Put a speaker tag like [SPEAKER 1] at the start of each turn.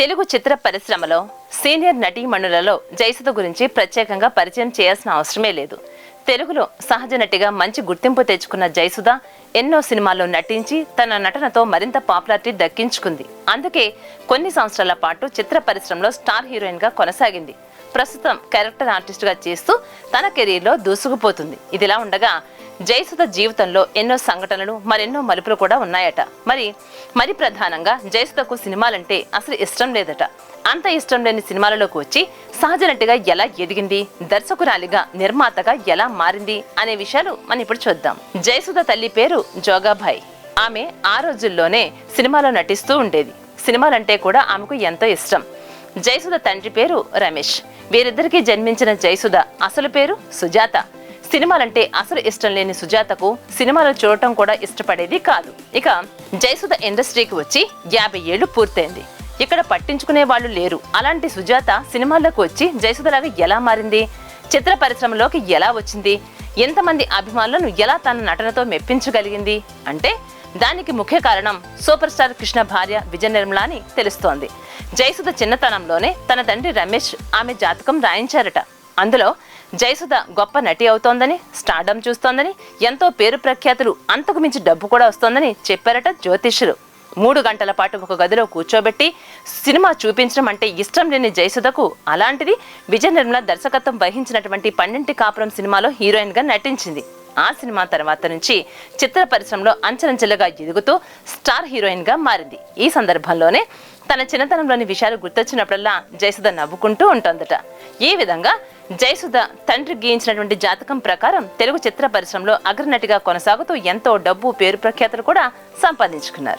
[SPEAKER 1] తెలుగు చిత్ర పరిశ్రమలో సీనియర్ నటీమణులలో జయసుధ గురించి ప్రత్యేకంగా పరిచయం చేయాల్సిన అవసరమే లేదు. తెలుగులో సహజ నటిగా మంచి గుర్తింపు తెచ్చుకున్న జయసుధ ఎన్నో సినిమాల్లో నటించి తన నటనతో మరింత పాపులారిటీ దక్కించుకుంది. అందుకే కొన్ని సంవత్సరాల పాటు చిత్ర పరిశ్రమలో స్టార్ హీరోయిన్గా కొనసాగింది. ప్రస్తుతం క్యారెక్టర్ ఆర్టిస్ట్గా చేస్తూ తన కెరీర్లో దూసుకుపోతుంది. ఇదిలా ఉండగా జయసుధ జీవితంలో ఎన్నో సంఘటనలు మరెన్నో మలుపులు కూడా ఉన్నాయట. మరి మరి ప్రధానంగా జయసుధకు సినిమాలంటే అసలు ఇష్టం లేదట. అంత ఇష్టం లేని సినిమాలలోకి వచ్చి సహజ నటిగా ఎలా ఎదిగింది దర్శకురాలిగా నిర్మాతగా ఎలా మారింది అనే విషయాలు మనం ఇప్పుడు చూద్దాం. జయసుధ తల్లి పేరు జోగాభాయ్. ఆమె ఆ రోజుల్లోనే సినిమాలో నటిస్తూ ఉండేది. సినిమాలంటే కూడా ఆమెకు ఎంతో ఇష్టం. జయసుధ తండ్రి పేరు రమేష్. వీరిద్దరికీ జన్మించిన జయసుధ అసలు పేరు సుజాత. సినిమాలంటే అసలు ఇష్టం లేని సుజాతకు సినిమాలు చూడటం కూడా ఇష్టపడేది కాదు. ఇక జయసుధ ఇండస్ట్రీకి వచ్చి యాభై ఏళ్ళు పూర్తయింది. ఇక్కడ పట్టించుకునే వాళ్ళు లేరు. అలాంటి సుజాత సినిమాల్లోకి వచ్చి జయసుధలాగా ఎలా మారింది? చిత్ర పరిశ్రమలోకి ఎలా వచ్చింది? ఎంతమంది అభిమానులను ఎలా తన నటనతో మెప్పించగలిగింది? అంటే దానికి ముఖ్య కారణం సూపర్ స్టార్ కృష్ణ భార్య విజయ నిర్మల అని తెలుస్తోంది. జయసుధ చిన్నతనంలోనే తన తండ్రి రమేష్ ఆమె జాతకం రాయించారట. అందులో జయసుధ గొప్ప నటి అవుతోందని స్టార్డమ్ చూస్తోందని ఎంతో పేరు ప్రఖ్యాతులు అంతకు మించి డబ్బు కూడా వస్తోందని చెప్పారట జ్యోతిష్యులు. మూడు గంటల పాటు ఒక గదిలో కూర్చోబెట్టి సినిమా చూపించడం అంటే ఇష్టం లేని జయసుధకు అలాంటిది విజయ నిర్మల దర్శకత్వం వహించినటువంటి పన్నెంటి కాపురం సినిమాలో హీరోయిన్గా నటించింది. ఆ సినిమా తర్వాత నుంచి చిత్ర పరిశ్రమలో అంచెలంచెలుగా ఎదుగుతూ స్టార్ హీరోయిన్గా మారింది. ఈ సందర్భంలోనే తన చిన్నతనంలోని విషయాలు గుర్తొచ్చినప్పుడల్లా జయసుధ నవ్వుకుంటూ ఉంటుందట. ఈ విధంగా జయసుధ తండ్రి గీయించినటువంటి జాతకం ప్రకారం తెలుగు చిత్ర పరిశ్రమలో అగ్రనటిగా కొనసాగుతూ ఎంతో డబ్బు పేరు ప్రఖ్యాతలు కూడా సంపాదించుకున్నారు.